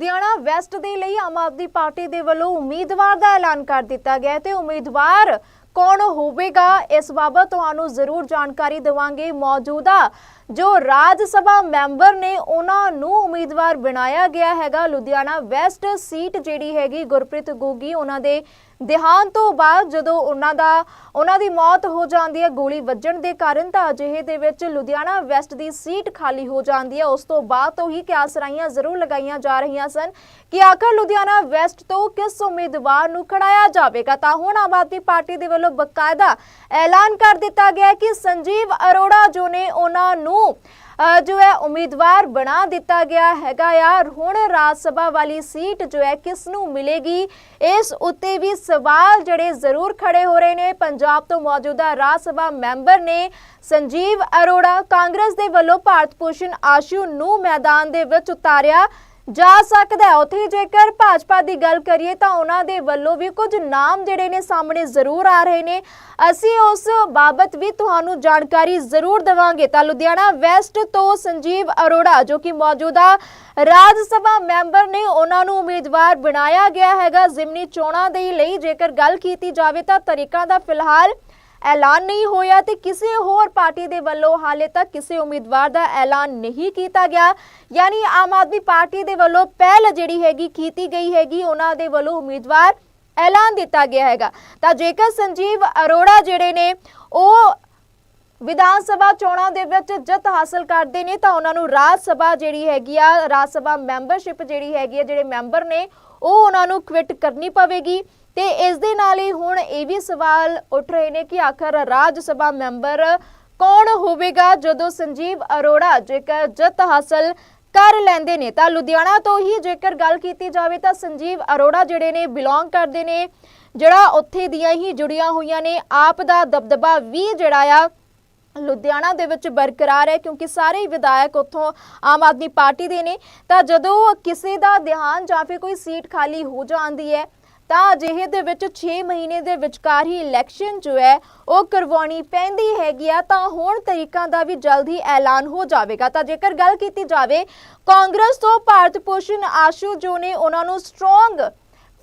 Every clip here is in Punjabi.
ਲੁਧਿਆਣਾ ਵੈਸਟ ਦੇ ਲਈ ਆਮ ਆਦਮੀ ਪਾਰਟੀ ਦੇ ਵੱਲੋਂ ਉਮੀਦਵਾਰ ਦਾ ਐਲਾਨ ਕਰ ਦਿੱਤਾ ਗਿਆ ਹੈ ਤੇ ਉਮੀਦਵਾਰ ਕੌਣ ਹੋਵੇਗਾ? ਇਸ ਬਾਬਤ ਤੁਹਾਨੂੰ ਜ਼ਰੂਰ ਜਾਣਕਾਰੀ ਦੇਵਾਂਗੇ। ਮੌਜੂਦਾ ਜੋ ਰਾਜ ਸਭਾ ਮੈਂਬਰ ਨੇ ਉਹਨਾਂ ਨੂੰ ਉਮੀਦਵਾਰ ਬਣਾਇਆ ਗਿਆ ਹੈਗਾ, ਲੁਧਿਆਣਾ ਵੈਸਟ ਸੀਟ ਜਿਹੜੀ ਹੈਗੀ ਗੁਰਪ੍ਰੀਤ ਗੋਗੀ, ਉਹਨਾਂ ਦੇ ਦੇਹਾਂਤ ਤੋਂ ਬਾਅਦ ਜਦੋਂ ਉਹਨਾਂ ਦਾ, ਉਹਨਾਂ ਦੀ ਮੌਤ ਹੋ ਜਾਂਦੀ ਹੈ, ਗੋਲੀ ਵੱਜਣ ਦੇ ਕਾਰਨ ਤਾਂ ਅਜਿਹੇ ਦੇ ਵਿੱਚ ਲੁਧਿਆਣਾ ਵੈਸਟ ਦੀ ਸੀਟ ਖਾਲੀ ਹੋ ਜਾਂਦੀ ਹੈ। ਉਸ ਤੋਂ ਬਾਅਦ ਤੋਂ ਹੀ ਕਿਆਸਰਾਈਆਂ ਜ਼ਰੂਰ ਲਗਾਈਆਂ ਜਾ ਰਹੀਆਂ ਸਨ ਕਿ ਆਖਰ ਲੁਧਿਆਣਾ ਵੈਸਟ ਤੋਂ ਕਿਸ ਉਮੀਦਵਾਰ ਨੂੰ ਖੜਾਇਆ ਜਾਵੇਗਾ। ਤਾਂ ਹੁਣ ਆਮ ਆਦਮੀ ਪਾਰਟੀ ਦੇ ਵੱਲੋਂ ਬਕਾਇਦਾ ਐਲਾਨ ਕਰ ਦਿੱਤਾ ਗਿਆ ਕਿ ਸੰਜੀਵ ਅਰੋੜਾ ਜੋ ਨੇ ਉਹਨਾਂ ਨੂੰ ਜੋ ਹੈ ਉਮੀਦਵਾਰ ਬਣਾ ਦਿੱਤਾ ਗਿਆ ਹੈਗਾ ਯਾਰ ਹੁਣ ਰਾਜ ਸਭਾ ਵਾਲੀ ਸੀਟ ਜੋ ਹੈ ਕਿਸ ਨੂੰ ਮਿਲੇਗੀ, ਇਸ ਉੱਤੇ ਵੀ ਸਵਾਲ ਜਿਹੜੇ ਜ਼ਰੂਰ ਖੜੇ ਹੋ ਰਹੇ ਨੇ। ਪੰਜਾਬ ਤੋਂ ਮੌਜੂਦਾ ਰਾਜ ਸਭਾ ਮੈਂਬਰ ਨੇ ਸੰਜੀਵ ਅਰੋੜਾ ਕਾਂਗਰਸ ਦੇ ਵੱਲੋਂ ਭਾਰਤ ਭੂਸ਼ਣ ਆਸ਼ੂ ਨੂੰ ਮੈਦਾਨ ਦੇ ਵਿੱਚ ਉਤਾਰਿਆ। ਜਾ ਸਕਦਾ ਹੈ। ਉੱਥੇ ਜੇਕਰ ਭਾਜਪਾ ਦੀ ਗੱਲ ਕਰੀਏ ਤਾਂ ਉਹਨਾਂ ਦੇ ਵੱਲੋਂ ਵੀ ਕੁਝ ਨਾਮ ਜਿਹੜੇ ਨੇ ਸਾਹਮਣੇ ਜ਼ਰੂਰ ਆ ਰਹੇ ਨੇ। ਅਸੀਂ ਉਸ ਬਾਬਤ ਵੀ ਤੁਹਾਨੂੰ ਜਾਣਕਾਰੀ ਜ਼ਰੂਰ ਦੇਵਾਂਗੇ। ਤਾਂ ਲੁਧਿਆਣਾ ਵੈਸਟ ਤੋਂ ਸੰਜੀਵ ਅਰੋੜਾ ਜੋ ਕਿ ਮੌਜੂਦਾ ਰਾਜ ਸਭਾ ਮੈਂਬਰ ਨੇ, ਉਹਨਾਂ ਨੂੰ ਉਮੀਦਵਾਰ ਬਣਾਇਆ ਗਿਆ ਹੈਗਾ। ਜ਼ਿਮਨੀ ਚੋਣਾਂ ਦੇ ਲਈ ਜੇਕਰ ਗੱਲ ਕੀਤੀ ਜਾਵੇ ਤਾਂ ਤਰੀਕਾਂ ਦਾ ਫਿਲਹਾਲ ਐਲਾਨ ਨਹੀਂ ਹੋਇਆ ਤੇ ਕਿਸੇ ਹੋਰ ਪਾਰਟੀ ਦੇ ਵੱਲੋਂ ਹਾਲੇ ਤੱਕ ਕਿਸੇ ਉਮੀਦਵਾਰ ਦਾ ਐਲਾਨ ਨਹੀਂ ਕੀਤਾ ਗਿਆ। ਯਾਨੀ ਆਮ ਆਦਮੀ ਪਾਰਟੀ ਦੇ ਵੱਲੋਂ ਪਹਿਲ ਜਿਹੜੀ ਹੈਗੀ ਕੀਤੀ ਗਈ ਹੈਗੀ, ਉਹਨਾਂ ਦੇ ਵੱਲੋਂ ਉਮੀਦਵਾਰ ਐਲਾਨ ਦਿੱਤਾ ਗਿਆ ਹੈਗਾ। ਤਾਂ ਜੇਕਰ ਸੰਜੀਵ ਅਰੋੜਾ ਜਿਹੜੇ ਨੇ, ਉਹ ਵਿਧਾਨ ਸਭਾ ਚੋਣਾਂ ਦੇ ਵਿੱਚ ਜਿੱਤ ਹਾਸਲ ਕਰਦੇ ਨੇ, ਤਾਂ ਉਹਨਾਂ ਨੂੰ ਰਾਜ ਸਭਾ ਜਿਹੜੀ ਹੈਗੀ ਆ, ਰਾਜ ਸਭਾ ਮੈਂਬਰਸ਼ਿਪ ਜਿਹੜੀ ਹੈਗੀ ਆ, ਜਿਹੜੇ ਮੈਂਬਰ ਨੇ, ਉਹ ਉਹਨਾਂ ਨੂੰ ਕਵਿਟ ਕਰਨੀ ਪਵੇਗੀ। ਤੇ ਇਸ ਦੇ ਨਾਲ ਹੀ ਹੁਣ ਇਹ ਵੀ ਸਵਾਲ ਉੱਠ ਰਹੇ ਨੇ ਕਿ ਆਖਰ ਰਾਜ ਸਭਾ ਮੈਂਬਰ ਕੌਣ ਹੋਵੇਗਾ ਜਦੋਂ ਸੰਜੀਵ ਅਰੋੜਾ ਜੇਕਰ ਜਿੱਤ ਹਾਸਲ ਕਰ ਲੈਂਦੇ ਨੇ? ਤਾਂ ਲੁਧਿਆਣਾ ਤੋਂ ਹੀ ਜੇਕਰ ਗੱਲ ਕੀਤੀ ਜਾਵੇ ਤਾਂ ਸੰਜੀਵ ਅਰੋੜਾ ਜਿਹੜੇ ਨੇ ਬਿਲੋਂਗ ਕਰਦੇ ਨੇ, ਜਿਹੜਾ ਉੱਥੇ ਦੀਆਂ ਹੀ ਜੁੜੀਆਂ ਹੋਈਆਂ ਨੇ, ਆਪ ਦਾ ਦਬਦਬਾ ਵੀ ਜਿਹੜਾ ਆ ਲੁਧਿਆਣਾ ਦੇ ਵਿੱਚ ਬਰਕਰਾਰ ਹੈ ਕਿਉਂਕਿ ਸਾਰੇ ਵਿਧਾਇਕ ਉੱਥੋਂ ਆਮ ਆਦਮੀ ਪਾਰਟੀ ਦੇ ਨੇ। ਤਾਂ ਜਦੋਂ ਕਿਸੇ ਦਾ ਦੇਹਾਂਤ ਜਾਂ ਫਿਰ ਕੋਈ ਸੀਟ ਖਾਲੀ ਹੋ ਜਾਂਦੀ ਹੈ ਤਾਂ ਅਜਿਹੇ ਦੇ ਵਿੱਚ 6 ਮਹੀਨੇ ਦੇ ਵਿਚਕਾਰ ਹੀ ਇਲੈਕਸ਼ਨ ਜੋ ਹੈ, ਉਹ ਕਰਵਾਉਣੀ ਪੈਂਦੀ ਹੈਗੀ ਆ, ਤਾਂ ਹੁਣ ਤਰੀਕਾਂ ਦਾ ਵੀ ਜਲਦ ਹੀ ਐਲਾਨ ਹੋ ਜਾਵੇਗਾ। ਤਾਂ ਜੇਕਰ ਗੱਲ ਕੀਤੀ ਜਾਵੇ, ਕਾਂਗਰਸ ਤੋਂ ਭਾਰਤ ਭੂਸ਼ਣ ਆਸ਼ੂ ਜੋ ਨੇ, ਉਹਨਾਂ ਨੂੰ ਸਟਰੋਂਗ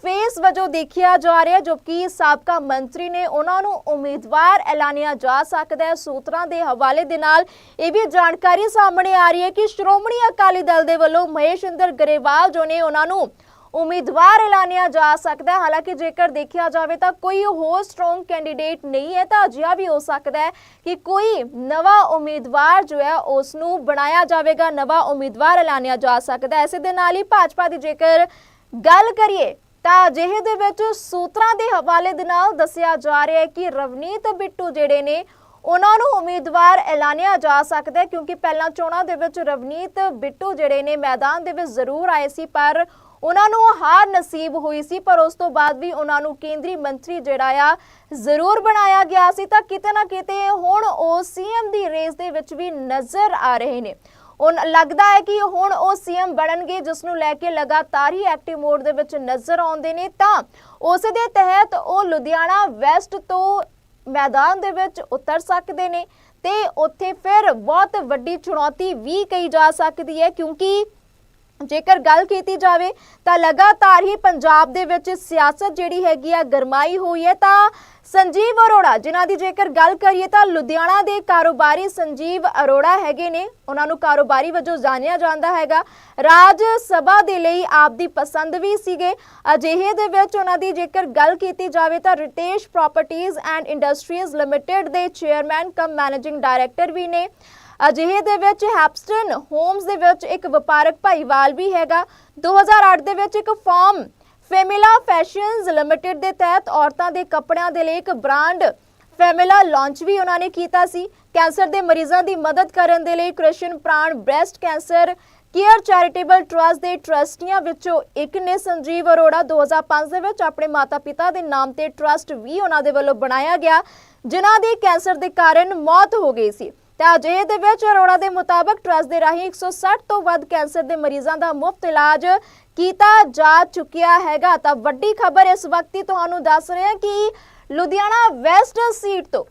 ਫੇਸ ਵਜੋਂ ਦੇਖਿਆ ਜਾ ਰਿਹਾ ਜੋ ਸਾਬਕਾ ਮੰਤਰੀ ਨੇ ਉਹਨਾਂ ਨੂੰ ਉਮੀਦਵਾਰ ਐਲਾਨਿਆ ਜਾ ਸਕਦਾ ਹੈ। ਸੂਤਰਾਂ ਦੇ ਹਵਾਲੇ ਦੇ ਨਾਲ ਇਹ ਵੀ ਜਾਣਕਾਰੀ ਸਾਹਮਣੇ ਆ ਰਹੀ ਹੈ ਕਿ ਸ਼੍ਰੋਮਣੀ ਅਕਾਲੀ ਦਲ ਦੇ ਵੱਲੋਂ ਮਹੇਸ਼ ਇੰਦਰ ਗਰੇਵਾਲ ਜੋ ਨੇ, ਉਹਨਾਂ ਨੂੰ ਉਮੀਦਵਾਰ ਐਲਾਨਿਆ ਜਾ ਸਕਦਾ ਹੈ। ਹਾਲਾਂਕਿ ਜੇਕਰ ਦੇਖਿਆ ਜਾਵੇ ਤਾਂ ਕੋਈ ਹੋਰ ਸਟਰੋਂਗ ਕੈਂਡੀਡੇਟ ਨਹੀਂ ਹੈ ਤਾਂ ਅਜਿਹਾ ਵੀ ਹੋ ਸਕਦਾ ਹੈ ਕਿ ਕੋਈ ਨਵਾਂ ਉਮੀਦਵਾਰ ਜੋ ਹੈ ਉਸ ਨੂੰ ਬਣਾਇਆ ਜਾਵੇਗਾ, ਨਵਾਂ ਉਮੀਦਵਾਰ ਐਲਾਨਿਆ ਜਾ ਸਕਦਾ ਹੈ। ਇਸੇ ਦੇ ਨਾਲ ਹੀ ਭਾਜਪਾ ਦੀ ਜੇਕਰ ਗੱਲ ਕਰੀਏ ਤਾਂ ਅਜਿਹੇ ਦੇ ਵਿੱਚ ਸੂਤਰਾਂ ਦੇ ਹਵਾਲੇ ਦੇ ਨਾਲ ਦੱਸਿਆ ਜਾ ਰਿਹਾ ਹੈ ਕਿ ਰਵਨੀਤ ਬਿੱਟੂ ਜਿਹੜੇ ਨੇ, ਉਹਨਾਂ ਨੂੰ ਉਮੀਦਵਾਰ ਐਲਾਨਿਆ ਜਾ ਸਕਦਾ ਹੈ ਕਿਉਂਕਿ ਪਹਿਲਾਂ ਚੋਣਾਂ ਦੇ ਵਿੱਚ ਰਵਨੀਤ ਬਿੱਟੂ ਜਿਹੜੇ ਨੇ ਮੈਦਾਨ ਦੇ ਵਿੱਚ ਜ਼ਰੂਰ ਆਏ ਸੀ, ਪਰ ਉਹਨਾਂ ਨੂੰ ਹਾਰ ਨਸੀਬ ਹੋਈ ਸੀ, ਪਰ ਉਸ ਤੋਂ ਬਾਅਦ ਵੀ ਉਹਨਾਂ ਨੂੰ ਕੇਂਦਰੀ ਮੰਤਰੀ ਜਿਹੜਾ ਆ ਜ਼ਰੂਰ ਬਣਾਇਆ ਗਿਆ ਸੀ। ਤਾਂ ਕਿਤੇ ਨਾ ਕਿਤੇ ਹੁਣ ਉਹ ਸੀਐਮ ਦੀ ਰੇਸ ਦੇ ਵਿੱਚ ਵੀ ਨਜ਼ਰ ਆ ਰਹੇ ਨੇ। ਉਹ ਲੱਗਦਾ ਹੈ ਕਿ ਹੁਣ ਉਹ ਸੀਐਮ ਬਣਨਗੇ, ਜਿਸ ਨੂੰ ਲੈ ਕੇ ਲਗਾਤਾਰ ਹੀ ਐਕਟਿਵ ਮੋਡ ਦੇ ਵਿੱਚ ਨਜ਼ਰ ਆਉਂਦੇ ਨੇ। ਤਾਂ ਉਸ ਦੇ ਤਹਿਤ ਉਹ ਲੁਧਿਆਣਾ ਵੈਸਟ ਤੋਂ ਮੈਦਾਨ ਦੇ ਵਿੱਚ ਉਤਰ ਸਕਦੇ ਨੇ ਤੇ ਉੱਥੇ ਫਿਰ ਬਹੁਤ ਵੱਡੀ ਚੁਣੌਤੀ ਵੀ ਕਹੀ ਜਾ ਸਕਦੀ ਹੈ, ਕਿਉਂਕਿ ਜੇਕਰ ਗੱਲ ਕੀਤੀ ਜਾਵੇ ਤਾਂ ਲਗਾਤਾਰ ਹੀ ਪੰਜਾਬ ਦੇ ਵਿੱਚ ਸਿਆਸਤ ਜਿਹੜੀ ਹੈਗੀ ਆ ਗਰਮਾਈ ਹੋਈ ਹੈ ਤਾਂ ਸੰਜੀਵ ਅਰੋੜਾ, ਜਿਨ੍ਹਾਂ ਦੀ ਜੇਕਰ ਗੱਲ ਕਰੀਏ ਤਾਂ ਲੁਧਿਆਣਾ ਦੇ ਕਾਰੋਬਾਰੀ ਸੰਜੀਵ ਅਰੋੜਾ ਹੈਗੇ ਨੇ, ਉਹਨਾਂ ਨੂੰ ਕਾਰੋਬਾਰੀ ਵਜੋਂ ਜਾਣਿਆ ਜਾਂਦਾ ਹੈਗਾ। ਰਾਜ ਸਭਾ ਦੇ ਲਈ ਆਪਦੀ ਪਸੰਦ ਵੀ ਸੀਗੇ। ਅਜਿਹੇ ਦੇ ਵਿੱਚ ਉਹਨਾਂ ਦੀ ਜੇਕਰ ਗੱਲ ਕੀਤੀ ਜਾਵੇ ਤਾਂ ਰਿਤੇਸ਼ ਪ੍ਰਾਪਰਟੀਆਂ ਐਂਡ ਇੰਡਸਟਰੀਜ਼ ਲਿਮਟਿਡ ਦੇ ਚੇਅਰਮੈਨ, ਕਮ ਮੈਨੇਜਿੰਗ ਡਾਇਰੈਕਟਰ ਵੀ ਨੇ। ਅਜਿਹੇ ਦੇ ਵਿੱਚ ਹੈਪਸਟਨ ਹੋਮਸ ਦੇ ਵਿੱਚ ਇੱਕ ਵਪਾਰਕ ਭਾਈਵਾਲ ਵੀ ਹੈਗਾ। 2008 ਦੇ ਵਿੱਚ ਇੱਕ ਫਾਰਮ ਫੈਮਿਲਾ ਫੈਸ਼ਨਸ ਲਿਮਟਿਡ ਦੇ ਤਹਿਤ ਔਰਤਾਂ ਦੇ ਕੱਪੜਿਆਂ ਦੇ ਲਈ ਇੱਕ ਬ੍ਰਾਂਡ ਫੈਮਿਲਾ ਲਾਂਚ ਵੀ ਉਹਨਾਂ ਨੇ ਕੀਤਾ ਸੀ। ਕੈਂਸਰ ਦੇ ਮਰੀਜ਼ਾਂ ਦੀ ਮਦਦ ਕਰਨ ਦੇ ਲਈ Krishan Pran breast cancer care charitable trust ਦੇ ਟਰਸਟੀਆਂ ਵਿੱਚੋਂ ਇੱਕ ਨੇ ਸੰਜੀਵ ਅਰੋੜਾ 2005 ਦੇ ਵਿੱਚ ਆਪਣੇ ਮਾਤਾ-ਪਿਤਾ ਦੇ ਨਾਮ ਤੇ ਟਰਸਟ ਵੀ ਉਹਨਾਂ ਦੇ ਵੱਲੋਂ ਬਣਾਇਆ ਗਿਆ, ਜਿਨ੍ਹਾਂ ਦੀ ਕੈਂਸਰ ਦੇ ਕਾਰਨ ਮੌਤ ਹੋ ਗਈ ਸੀ। ਤਾਂ ਅਜਿਹੇ ਦੇ ਵਿੱਚ ਅਰੋੜਾ ਦੇ ਮੁਤਾਬਕ ਟਰਸਟ ਦੇ ਰਾਹੀਂ 160 ਤੋਂ ਵੱਧ ਕੈਂਸਰ ਦੇ ਮਰੀਜ਼ਾਂ ਦਾ ਮੁਫਤ ਇਲਾਜ ਕੀਤਾ ਜਾ ਚੁੱਕਿਆ ਹੈਗਾ। ਤਾਂ ਵੱਡੀ ਖਬਰ ਇਸ ਵਕਤ ਹੀ ਤੁਹਾਨੂੰ ਦੱਸ ਰਹੇ ਹਾਂ ਕਿ ਲੁਧਿਆਣਾ ਵੈਸਟ ਸੀਟ ਤੋਂ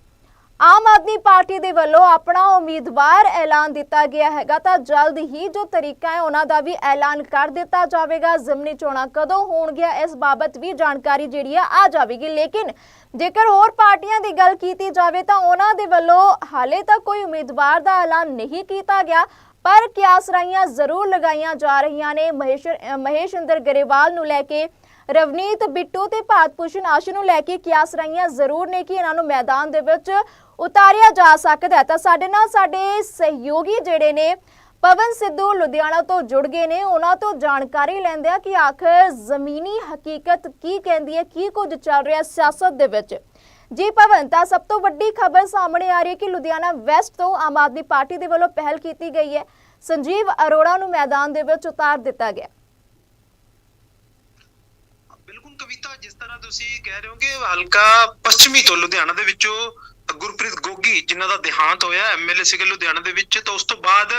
ਆਮ ਆਦਮੀ ਪਾਰਟੀ ਦੇ ਵੱਲੋਂ ਆਪਣਾ ਉਮੀਦਵਾਰ ਐਲਾਨ ਦਿੱਤਾ ਗਿਆ ਹੈਗਾ ਤਾਂ ਜਲਦ ਹੀ ਜੋ ਤਰੀਕਾ ਹੈ ਉਹਨਾਂ ਦਾ ਵੀ ਐਲਾਨ ਕਰ ਦਿੱਤਾ ਜਾਵੇਗਾ। ਜ਼ਿਮਨੀ ਚੋਣਾਂ ਕਦੋਂ ਹੋਣਗੀਆਂ ਇਸ ਬਾਬਤ ਵੀ ਜਾਣਕਾਰੀ ਜਿਹੜੀ ਆ ਆ ਜਾਵੇਗੀ। ਲੇਕਿਨ ਜੇਕਰ ਹੋਰ ਪਾਰਟੀਆਂ ਦੀ ਗੱਲ ਕੀਤੀ ਜਾਵੇ ਤਾਂ ਉਹਨਾਂ ਦੇ ਵੱਲੋਂ ਹਾਲੇ ਤੱਕ ਕੋਈ ਉਮੀਦਵਾਰ ਦਾ ਐਲਾਨ ਨਹੀਂ ਕੀਤਾ ਗਿਆ, ਪਰ ਕਿਆਸ ਰਾਈਆਂ ਜ਼ਰੂਰ ਲਗਾਈਆਂ ਜਾ ਰਹੀਆਂ ਨੇ। ਮਹੇਸ਼ ਮਹੇਸ਼ ਇੰਦਰ ਗਰੇਵਾਲ ਨੂੰ ਲੈ ਕੇ ਰਵਨੀਤ, ਬਿੱਟੂ ਤੇ ਭਾਰਤ ਭੂਸ਼ਣ ਆਸ਼ੂ ਨੂੰ ਲੈ ਕੇ ਕਿਆਸ ਰਾਈਆਂ ਜ਼ਰੂਰ ਨੇ ਕਿ ਇਹਨਾਂ ਨੂੰ ਮੈਦਾਨ ਦੇ ਵਿੱਚ ਉਤਾਰਿਆ ਜਾ ਸਕਦਾ ਤਾਂ ਸਾਡੇ ਨਾਲ ਸਾਡੇ ਸਹਿਯੋਗੀ ਜਿਹੜੇ ਨੇ, ਪਵਨ ਸਿੱਧੂ ਲੁਧਿਆਣਾ ਤੋਂ ਜੁੜ ਗਏ ਨੇ। ਉਹਨਾਂ ਤੋਂ ਜਾਣਕਾਰੀ ਲੈਂਦੇ ਆ ਕਿ ਆਖਰ ਜ਼ਮੀਨੀ ਹਕੀਕਤ ਕੀ ਕਹਿੰਦੀ ਹੈ, ਕੀ ਕੁਝ ਚੱਲ ਰਿਹਾ ਸਿਆਸਤ ਦੇ ਵਿੱਚ। ਜੀ ਪਵਨ, ਤਾਂ ਸਭ ਤੋਂ ਵੱਡੀ ਖਬਰ ਸਾਹਮਣੇ ਆ ਰਹੀ ਹੈ ਕਿ ਲੁਧਿਆਣਾ ਵੈਸਟ ਤੋਂ ਆਮ ਆਦਮੀ ਪਾਰਟੀ ਦੇ ਵੱਲੋਂ ਪਹਿਲ ਕੀਤੀ ਗਈ ਹੈ। ਸੰਜੀਵ ਅਰੋੜਾ ਨੂੰ ਮੈਦਾਨ ਦੇ ਵਿੱਚ ਉਤਾਰ ਦਿੱਤਾ ਗਿਆ ਬਿਲਕੁਲ ਕਵਿਤਾ ਜਿਸ ਤਰ੍ਹਾਂ ਤੁਸੀਂ ਕਹਿ ਰਹੇ ਹੋ ਕਿ ਹਲਕਾ ਪੱਛਮੀ ਤੋਂ ਲੁਧਿਆਣਾ ਦੇ ਵਿੱਚੋਂ ਗੁਰਪ੍ਰੀਤ ਗੋਗੀ ਜਿਨ੍ਹਾਂ ਦਾ ਦੇਹਾਂਤ ਹੋਇਆ ਐਮਐਲਏ ਸੀਗੇ ਲੁਧਿਆਣਾ ਦੇ ਵਿੱਚ, ਤਾਂ ਉਸ ਤੋਂ ਬਾਅਦ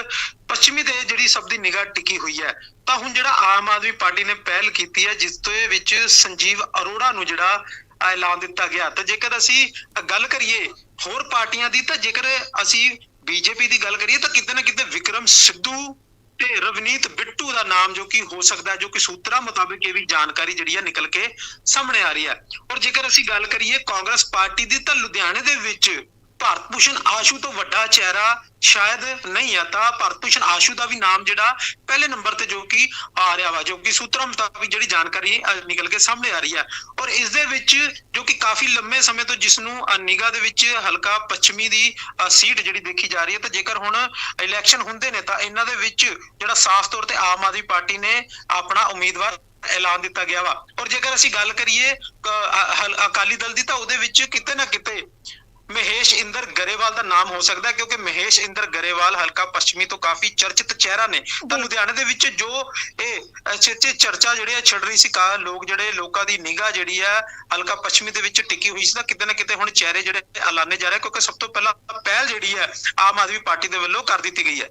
ਪੱਛਮੀ ਦੇ ਜਿਹੜੀ ਸਭ ਦੀ ਨਿਗਾਹ ਟਿਕੀ ਹੋਈ ਹੈ। ਤਾਂ ਹੁਣ ਜਿਹੜਾ ਆਮ ਆਦਮੀ ਪਾਰਟੀ ਨੇ ਪਹਿਲ ਕੀਤੀ ਹੈ, ਜਿਸ ਦੇ ਵਿੱਚ ਸੰਜੀਵ ਅਰੋੜਾ ਨੂੰ ਜਿਹੜਾ ਐਲਾਨ ਦਿੱਤਾ ਗਿਆ। ਤਾਂ ਜੇਕਰ ਅਸੀਂ ਗੱਲ ਕਰੀਏ ਹੋਰ ਪਾਰਟੀਆਂ ਦੀ, ਤਾਂ ਜੇਕਰ ਅਸੀਂ ਬੀਜੇਪੀ ਦੀ ਗੱਲ ਕਰੀਏ, ਤਾਂ ਕਿਤੇ ਨਾ ਕਿਤੇ ਵਿਕਰਮ ਸਿੱਧੂ ਤੇ ਰਵਨੀਤ ਬਿੱਟੂ ਦਾ ਨਾਮ ਜੋ ਕਿ ਹੋ ਸਕਦਾ ਜੋ ਕਿ ਸੂਤਰਾਂ ਮੁਤਾਬਿਕ ਇਹ ਵੀ ਜਾਣਕਾਰੀ ਜਿਹੜੀ ਹੈ ਨਿਕਲ ਕੇ ਸਾਹਮਣੇ ਆ ਰਹੀ ਹੈ। ਔਰ ਜੇਕਰ ਅਸੀਂ ਗੱਲ ਕਰੀਏ ਕਾਂਗਰਸ ਪਾਰਟੀ ਦੀ, ਤਾਂ ਲੁਧਿਆਣੇ ਦੇ ਵਿੱਚ ਭਾਰਤ ਭੂਸ਼ਣ ਆਸ਼ੂ ਤੋਂ ਵੱਡਾ ਚਿਹਰਾ ਸ਼ਾਇਦ ਨਹੀਂ ਆ ਤਾਂ ਭਾਰਤ ਭੂਸ਼ਣ ਆਸ਼ੂ ਦਾ ਵੀ ਨਾਮ ਜਿਹੜਾ ਪਹਿਲੇ ਨੰਬਰ ਤੇ ਜੋ ਕਿ ਆ ਰਿਹਾ ਵਾ ਜੋ ਕਿ ਸੂਤਰਾਂ ਮੁਤਾਬਿਕ ਜਿਹੜੀ ਜਾਣਕਾਰੀ ਨਿਕਲ ਕੇ ਸਾਹਮਣੇ ਆ ਰਹੀ ਹੈ ਔਰ ਇਸ ਦੇ ਵਿੱਚ ਜੋ ਕਿ ਕਾਫੀ ਲੰਮੇ ਸਮੇਂ ਤੋਂ ਜਿਸ ਨੂੰ ਨਿਗਾਹ ਦੇ ਵਿੱਚ ਹਲਕਾ ਪੱਛਮੀ ਦੀ ਸੀਟ ਜਿਹੜੀ ਦੇਖੀ ਜਾ ਰਹੀ ਹੈ ਤਾਂ ਜੇਕਰ ਹੁਣ ਇਲੈਕਸ਼ਨ ਹੁੰਦੇ ਨੇ ਤਾਂ ਇਹਨਾਂ ਦੇ ਵਿੱਚ ਜਿਹੜਾ ਸਾਫ਼ ਤੌਰ ਤੇ ਆਮ ਆਦਮੀ ਪਾਰਟੀ ਨੇ ਆਪਣਾ ਉਮੀਦਵਾਰ ਐਲਾਨ ਦਿੱਤਾ ਗਿਆ ਵਾ। ਔਰ ਜੇਕਰ ਅਸੀਂ ਗੱਲ ਕਰੀਏ ਅ, ਅਕਾਲੀ ਦਲ ਦੀ ਤਾਂ ਉਹਦੇ ਵਿੱਚ ਕਿਤੇ ਨਾ ਕਿਤੇ ਮਹੇਸ਼ ਇੰਦਰ ਗਰੇਵਾਲ ਦਾ ਨਾਮ ਹੋ ਸਕਦਾ ਕਿਉਂਕਿ ਮਹੇਸ਼ ਇੰਦਰ ਗਰੇਵਾਲ ਹਲਕਾ ਪੱਛਮੀ ਤੋਂ ਕਾਫੀ ਚਰਚਿਤ ਚਿਹਰਾ ਨੇ। ਤਾਂ। ਲੁਧਿਆਣੇ ਦੇ ਵਿੱਚ ਜੋ ਇਹ ਚਰਚੇ ਚਰਚਾ ਜਿਹੜੇ ਛਿੜ ਰਹੀ ਸੀ ਕਾ ਲੋਕ ਜਿਹੜੇ ਲੋਕਾਂ ਦੀ ਨਿਗਾਹ ਜਿਹੜੀ ਆ ਹਲਕਾ ਪੱਛਮੀ ਦੇ ਵਿੱਚ ਟਿਕੀ ਹੋਈ ਸੀ ਤਾਂ ਕਿਤੇ ਨਾ ਕਿਤੇ ਹੁਣ ਚਿਹਰੇ ਜਿਹੜੇ ਐਲਾਨੇ ਜਾ ਰਹੇ ਕਿਉਂਕਿ ਸਭ ਤੋਂ ਪਹਿਲਾਂ ਪਹਿਲ ਜਿਹੜੀ ਹੈ ਆਮ ਆਦਮੀ ਪਾਰਟੀ ਦੇ ਵੱਲੋਂ ਕਰ ਦਿੱਤੀ ਗਈ ਹੈ।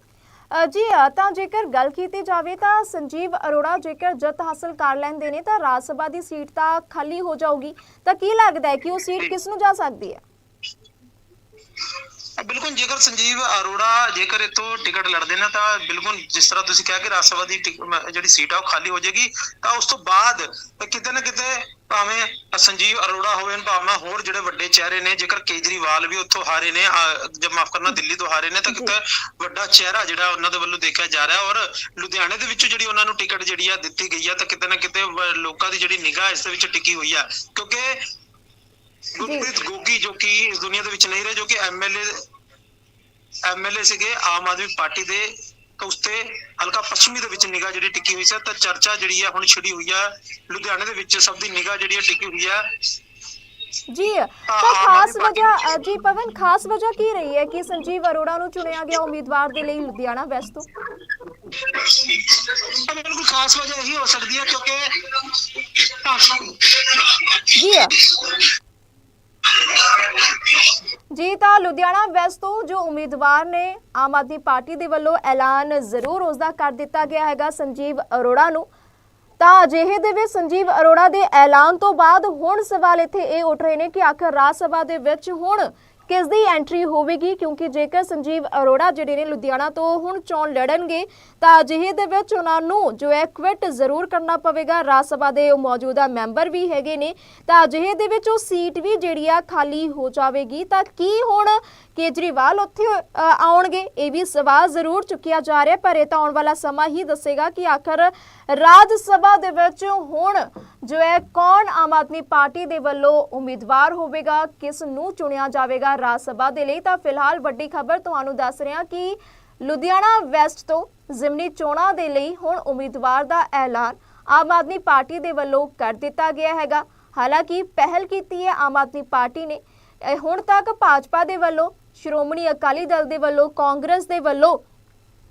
ਜੀ ਤਾਂ ਜੇਕਰ ਗੱਲ ਕੀਤੀ ਜਾਵੇ ਤਾਂ ਸੰਜੀਵ ਅਰੋੜਾ ਜੇਕਰ ਜਿੱਤ ਹਾਸਲ ਕਰ ਲੈਂਦੇ ਨੇ ਤਾਂ ਰਾਜ ਸਭਾ ਦੀ ਸੀਟ ਤਾਂ ਖਾਲੀ ਹੋ ਜਾਊਗੀ। ਤਾਂ ਕੀ ਲੱਗਦਾ ਹੈ ਕਿ ਉਹ ਸੀਟ ਕਿਸ ਨੂੰ ਜਾ ਸਕਦੀ ਹੈ? ਬਿਲਕੁਲ ਜੇਕਰ ਸੰਜੀਵ ਅਰੋੜਾ ਜੇਕਰ ਇਥੋਂ ਟਿਕਟ ਲੜਦੇ ਨੇ ਤਾਂ ਬਿਲਕੁਲ ਜਿਸ ਤਰ੍ਹਾਂ ਤੁਸੀਂ ਕਿਹਾ ਕਿ ਰਾਜ ਜਿਹੜੀ ਸੀਟ ਆ ਉਹ ਖਾਲੀ ਹੋ ਜਾਏਗੀ ਤਾਂ ਉਸ ਤੋਂ ਬਾਅਦ ਕਿਤੇ ਨਾ ਕਿਤੇ ਭਾਵੇਂ ਸੰਜੀਵ ਅਰੋੜਾ ਹੋਵੇ ਭਾਵੇਂ ਹੋਰ ਜਿਹੜੇ ਵੱਡੇ ਚਿਹਰੇ ਨੇ ਜੇਕਰ ਕੇਜਰੀਵਾਲ ਵੀ ਉੱਥੋਂ ਹਾਰੇ ਨੇ ਅ, ਮਾਫ ਕਰਨਾ ਦਿੱਲੀ ਤੋਂ ਹਾਰੇ ਨੇ ਤਾਂ ਕਿਤੇ ਵੱਡਾ ਚਿਹਰਾ ਜਿਹੜਾ ਉਹਨਾਂ ਦੇ ਵੱਲੋਂ ਦੇਖਿਆ ਜਾ ਰਿਹਾ ਔਰ ਲੁਧਿਆਣੇ ਦੇ ਵਿੱਚੋਂ ਜਿਹੜੀ ਉਹਨਾਂ ਨੂੰ ਟਿਕਟ ਜਿਹੜੀ ਆ ਦਿੱਤੀ ਗਈ ਆ ਤਾਂ ਕਿਤੇ ਨਾ ਕਿਤੇ ਲੋਕਾਂ ਦੀ ਜਿਹੜੀ ਨਿਗਾਹ ਇਸ ਦੇ ਵਿੱਚ ਟਿਕੀ ਹੋਈ ਆ ਕਿਉਂਕਿ ਗੁਰਪ੍ਰੀਤ ਗੋਗੀ ਜੋ ਕਿ ਇਸ ਦੁਨੀਆ ਦੇ ਵਿੱਚ ਨਹੀਂ ਰਹੇ ਜੋ ਕਿ ਐਮਐਲਏ ਐਮਐਲਏ ਸੀਗੇ ਆਮ ਆਦਮੀ ਪਾਰਟੀ ਦੇ ਤਾਂ ਉਸ ਤੇ ਹਲਕਾ ਪੱਛਮੀ ਦੇ ਵਿੱਚ ਨਿਗਾਹ ਜਿਹੜੀ ਟਿਕੀ ਹੋਈ ਸੀ ਤਾਂ ਚਰਚਾ ਜਿਹੜੀ ਆ ਹੁਣ ਛਿੜੀ ਹੋਈ ਆ। ਲੁਧਿਆਣੇ ਦੇ ਵਿੱਚ ਸਭ ਦੀ ਨਿਗਾਹ ਜਿਹੜੀ ਆ ਟਿਕੀ ਹੋਈ ਆ। ਜੀ ਤਾਂ ਆਮ ਖਾਸ ਆਦਮੀ ਪਾਰਟੀ ਵਜ੍ਹਾ ਅ, ਜੀ ਪਵਨ ਖਾਸ ਵਜ੍ਹਾ ਕੀ ਰਹੀ ਹੈ ਕਿ ਸੰਜੀਵ ਅਰੋੜਾ ਨੂੰ ਚੁਣਿਆ ਗਿਆ ਉਮੀਦਵਾਰ ਦੇ ਲਈ ਲੁਧਿਆਣਾ ਵੈਸਟ ਤੋਂ? ਤਾਂ ਬਿਲਕੁਲ ਖਾਸ ਵਜ੍ਹਾ ਇਹੀ ਹੋ ਸਕਦੀ ਹੈ ਕਿਉਂਕਿ ਜੀ। ਅ। ਜੀ ਤਾਂ ਲੁਧਿਆਣਾ ਵੈਸਟ ਤੋਂ ਜੋ ਉਮੀਦਵਾਰ ਨੇ ਆਮ ਆਦਮੀ ਪਾਰਟੀ ਦੇ ਵੱਲੋਂ ਐਲਾਨ ਜ਼ਰੂਰ ਉਸ ਦਾ ਕਰ ਦਿੱਤਾ ਗਿਆ ਹੈਗਾ ਸੰਜੀਵ ਅਰੋੜਾ ਨੂੰ। ਤਾਂ ਅਜਿਹੇ ਦੇ ਵਿੱਚ ਸੰਜੀਵ ਅਰੋੜਾ ਦੇ ਐਲਾਨ ਤੋਂ ਬਾਅਦ ਹੁਣ ਸਵਾਲ ਇੱਥੇ ਇਹ ਉੱਠ ਰਹੇ ਨੇ ਕਿ ਆਖਰ ਰਾਜ ਸਭਾ ਦੇ ਵਿੱਚ ਹੁਣ ਕਿਸ ਦੀ ਐਂਟਰੀ ਹੋਵੇਗੀ? ਕਿਉਂਕਿ ਜੇਕਰ ਸੰਜੀਵ ਅਰੋੜਾ ਜਿਹੜੇ ਨੇ ਲੁਧਿਆਣਾ ਤੋਂ ਹੁਣ ਚੋਣ ਲੜਨਗੇ, ਤਾਂ ਅਜਿਹੇ ਦੇ ਵਿੱਚ ਉਹਨਾਂ ਨੂੰ ਜੋ ਹੈ ਕੁਇਟ ਜ਼ਰੂਰ ਕਰਨਾ ਪਵੇਗਾ। ਰਾਜ ਸਭਾ ਦੇ ਉਹ ਮੌਜੂਦਾ ਮੈਂਬਰ ਵੀ ਹੈਗੇ ਨੇ। ਤਾਂ ਅਜਿਹੇ ਦੇ ਵਿੱਚ ਉਹ ਸੀਟ ਵੀ ਜਿਹੜੀ ਆ ਖਾਲੀ ਹੋ ਜਾਵੇਗੀ। ਤਾਂ ਕੀ ਹੁਣ ਕੇਜਰੀਵਾਲ ਉੱਥੇ ਆਉਣਗੇ? ਇਹ ਵੀ ਸਵਾਲ ਜ਼ਰੂਰ ਚੁੱਕਿਆ ਜਾ ਰਿਹਾ, ਪਰ ਇਹ ਤਾਂ ਆਉਣ ਵਾਲਾ ਸਮਾਂ ਹੀ ਦੱਸੇਗਾ ਕਿ ਆਖਰ ਰਾਜ ਸਭਾ ਦੇ ਵਿੱਚ ਹੁਣ ਜੋ ਹੈ, ਕੌਣ ਆਮ ਆਦਮੀ ਪਾਰਟੀ ਦੇ ਵੱਲੋਂ ਉਮੀਦਵਾਰ ਹੋਵੇਗਾ, ਕਿਸ ਨੂੰ ਚੁਣਿਆ ਜਾਵੇਗਾ ਰਾਜ ਸਭਾ ਦੇ ਲਈ? ਤਾਂ ਫਿਲਹਾਲ ਵੱਡੀ ਖਬਰ ਤੁਹਾਨੂੰ ਦੱਸ ਰਿਹਾ ਕਿ ਲੁਧਿਆਣਾ ਵੈਸਟ ਤੋਂ ਜ਼ਿਮਨੀ ਚੋਣਾਂ ਦੇ ਲਈ ਹੁਣ ਉਮੀਦਵਾਰ ਦਾ ਐਲਾਨ ਆਮ ਆਦਮੀ ਪਾਰਟੀ ਦੇ ਵੱਲੋਂ ਕਰ ਦਿੱਤਾ ਗਿਆ ਹੈਗਾ। ਹਾਲਾਂਕਿ ਪਹਿਲ ਕੀਤੀ ਹੈ ਆਮ ਆਦਮੀ ਪਾਰਟੀ ਨੇ। ਹੁਣ ਤੱਕ ਭਾਜਪਾ ਦੇ ਵੱਲੋਂ, ਸ਼੍ਰੋਮਣੀ ਅਕਾਲੀ ਦਲ ਦੇ ਵੱਲੋਂ, ਕਾਂਗਰਸ ਦੇ ਵੱਲੋਂ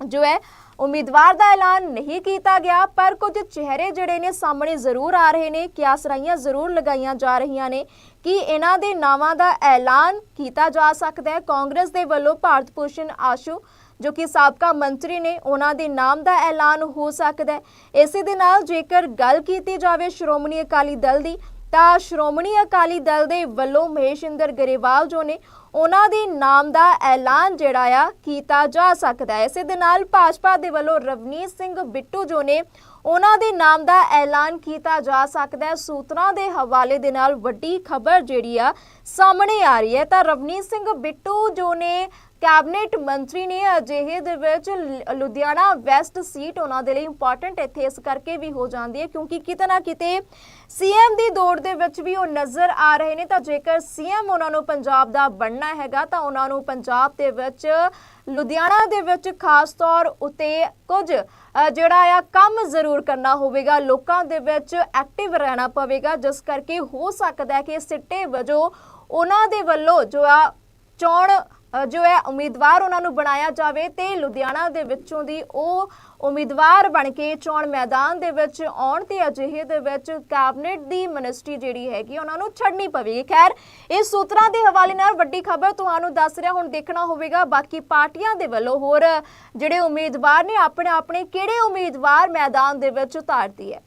ਜੋ ਹੈ, ਉਮੀਦਵਾਰ ਦਾ ਐਲਾਨ ਨਹੀਂ ਕੀਤਾ ਗਿਆ, ਪਰ ਕੁਝ ਚਿਹਰੇ ਜਿਹੜੇ ਨੇ ਸਾਹਮਣੇ ਜ਼ਰੂਰ ਆ ਰਹੇ ਨੇ ਕਿਆਸ ਰਾਈਆਂ ਜ਼ਰੂਰ ਲਗਾਈਆਂ ਜਾ ਰਹੀਆਂ ਨੇ ਕਿ ਇਹਨਾਂ ਦੇ ਨਾਵਾਂ ਦਾ ਐਲਾਨ ਕੀਤਾ ਜਾ ਸਕਦਾ ਹੈ। ਕਾਂਗਰਸ ਦੇ ਵੱਲੋਂ ਭਾਰਤ ਭੂਸ਼ਣ ਆਸ਼ੂ, ਜੋ ਕਿ ਸਾਬਕਾ ਮੰਤਰੀ ਨੇ, ਉਹਨਾਂ ਦੇ ਨਾਮ ਦਾ ਐਲਾਨ ਹੋ ਸਕਦਾ ਹੈ। ਇਸੇ ਦੇ ਨਾਲ ਜੇਕਰ ਗੱਲ ਕੀਤੀ ਜਾਵੇ, ਸ਼੍ਰੋਮਣੀ ਅਕਾਲੀ ਦਲ ਦੀ ਤਾਂ ਸ਼੍ਰੋਮਣੀ ਅਕਾਲੀ ਦਲ ਦੇ ਵੱਲੋਂ ਮਹੇਸ਼ਿੰਦਰ ਗਰੇਵਾਲ ਜੋ ਨੇ, ਉਹਨਾਂ ਦੇ ਨਾਮ ਦਾ ਐਲਾਨ ਜਿਹੜਾ ਆ ਕੀਤਾ ਜਾ ਸਕਦਾ ਹੈ। ਇਸੇ ਦੇ ਨਾਲ ਭਾਜਪਾ ਦੇ ਵੱਲੋਂ ਰਵਨੀਤ ਸਿੰਘ ਬਿੱਟੂ ਜੋ ਨੇ, ਉਹਨਾਂ ਦੇ ਨਾਮ ਦਾ ਐਲਾਨ ਕੀਤਾ ਜਾ ਸਕਦਾ ਹੈ। ਸੂਤਰਾਂ ਦੇ ਹਵਾਲੇ ਦੇ ਨਾਲ ਵੱਡੀ ਖਬਰ ਜਿਹੜੀ ਆ ਸਾਹਮਣੇ ਆ ਰਹੀ ਹੈ। ਤਾਂ ਰਵਨੀਤ ਸਿੰਘ ਬਿੱਟੂ ਜੋ ਨੇ ਕੈਬਨਿਟ ਮੰਤਰੀ ਨੇ ਅਜਿਹੇ ਦੇ ਵਿੱਚ ਲੁਧਿਆਣਾ ਵੈਸਟ ਸੀਟ ਉਹਨਾਂ ਦੇ ਲਈ ਇੰਪੋਰਟੈਂਟ ਇੱਥੇ ਇਸ ਕਰਕੇ ਵੀ ਹੋ ਜਾਂਦੀ ਹੈ ਕਿਉਂਕਿ ਕਿਤੇ ਨਾ ਕਿਤੇ ਸੀਐਮ ਦੀ ਦੌੜ ਦੇ ਵਿੱਚ ਵੀ ਉਹ ਨਜ਼ਰ ਆ ਰਹੇ ਨੇ ਤਾਂ ਜੇਕਰ ਸੀਐਮ ਉਹਨਾਂ ਨੂੰ ਪੰਜਾਬ ਦਾ ਬਣਨਾ ਹੈਗਾ ਤਾਂ ਉਹਨਾਂ ਨੂੰ ਪੰਜਾਬ ਦੇ ਵਿੱਚ ਲੁਧਿਆਣਾ ਦੇ ਵਿੱਚ ਖਾਸ ਤੌਰ ਉਤੇ ਕੁਝ ਜਿਹੜਾ ਆ ਕੰਮ ਜ਼ਰੂਰ ਕਰਨਾ ਹੋਵੇਗਾ, ਲੋਕਾਂ ਦੇ ਵਿੱਚ ਐਕਟਿਵ ਰਹਿਣਾ ਪਵੇਗਾ, ਜਿਸ ਕਰਕੇ ਹੋ ਸਕਦਾ ਹੈ ਕਿ ਸਿੱਟੇ ਵਜੋਂ ਉਹਨਾਂ ਦੇ ਵੱਲੋਂ ਜੋ ਆ ਚੋਣ ਜੋ ਹੈ, ਉਮੀਦਵਾਰ ਉਹਨਾਂ ਨੂੰ ਬਣਾਇਆ ਜਾਵੇ ਤੇ ਲੁਧਿਆਣਾ ਦੇ ਵਿੱਚੋਂ ਦੀ ਉਹ ਉਮੀਦਵਾਰ ਬਣ ਕੇ ਚੋਣ ਮੈਦਾਨ ਦੇ ਵਿੱਚ ਆਉਣ ਤੇ ਅਜਿਹੇ ਦੇ ਵਿੱਚ ਕੈਬਨਿਟ ਦੀ ਮਿਨਿਸਟਰੀ ਜਿਹੜੀ ਹੈਗੀ, ਉਹਨਾਂ ਨੂੰ ਛੱਡਣੀ ਪਵੇਗੀ। ਖੈਰ, ਇਸ ਸੂਤਰਾਂ ਦੇ ਹਵਾਲੇ ਨਾਲ ਵੱਡੀ ਖਬਰ ਤੁਹਾਨੂੰ ਦੱਸ ਰਿਹਾ, ਹੁਣ ਦੇਖਣਾ ਹੋਵੇਗਾ, ਬਾਕੀ ਪਾਰਟੀਆਂ ਦੇ ਵੱਲੋਂ ਹੋਰ ਜਿਹੜੇ ਉਮੀਦਵਾਰ ਨੇ ਆਪਣੇ ਆਪਣੇ ਕਿਹੜੇ ਉਮੀਦਵਾਰ ਮੈਦਾਨ ਦੇ ਵਿੱਚ ਉਤਾਰਦੀ ਹੈ।